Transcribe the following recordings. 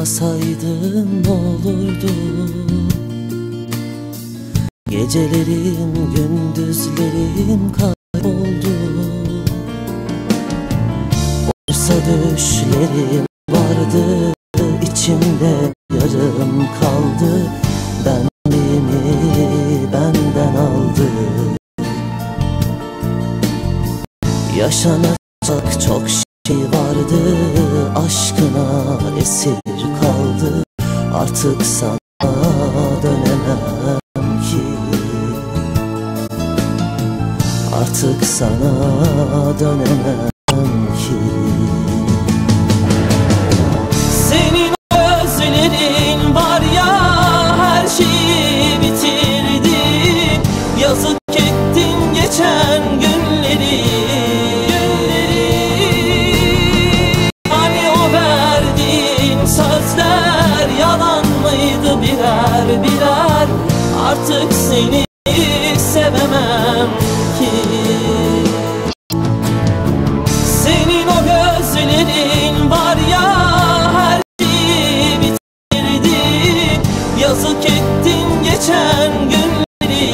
anlasaydın ne olurdu? Gecelerim gündüzlerim kayboldu. Oysa düşlerim vardı içimde yarım kaldı. Benliğimi benden aldı. Yaşanacak çok şey vardı Aşkına esir Artık sana dönemem ki. Artık sana dönemem Artık seni sevemem ki. Senin o gözlerin var ya her şeyi bitirdi. Yazık ettin geçen günleri.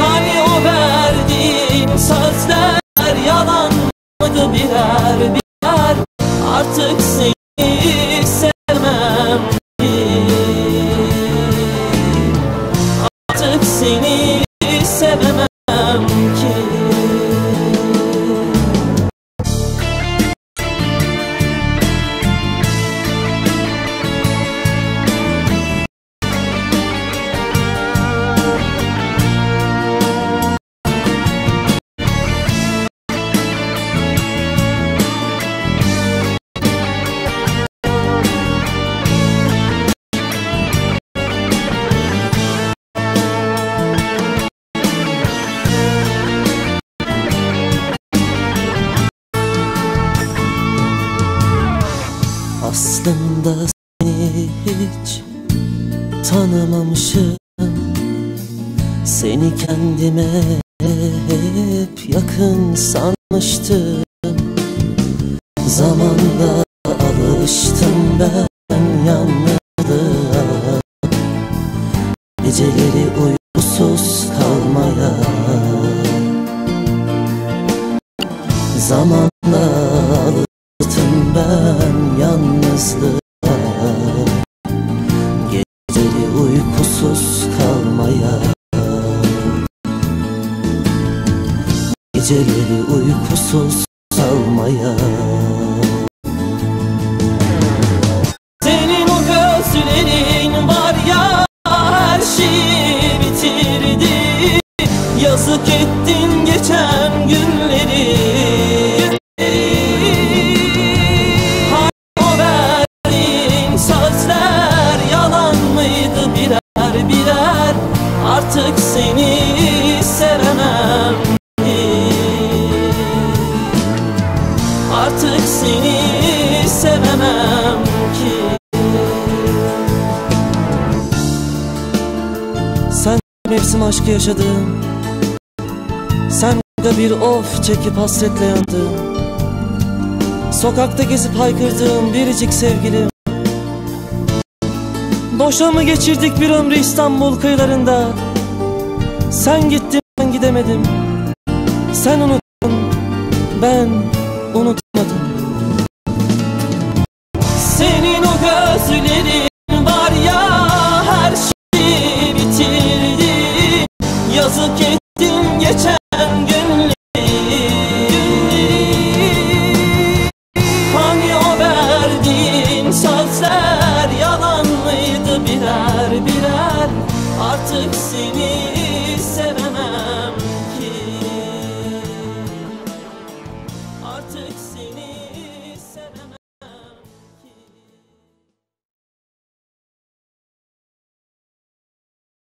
Hani o verdiğin sözler yalan mıydı birer birer Artık Aslında seni hiç. Tanımamışım. Seni kendime hep yakın sanmıştım. Zamanla alıştım ben yalnızlığa Geceleri uykusuz kalmaya. Zamanla Geceleri uykusuz kalmaya Artık seni sevemem ki. Sen mevsim aşkı yaşadım Sen de bir of çekip hasretle yandım Sokakta gezip haykırdığım biricik sevgilim. Boşa mı geçirdik bir ömrü İstanbul kıyılarında? Sen gittin ben gidemedim. Sen unuttun ben unutmadım geçen günleri? Hani o verdiğin sözler yalan mıydı birer birer? Artık seni sevemem ki. Artık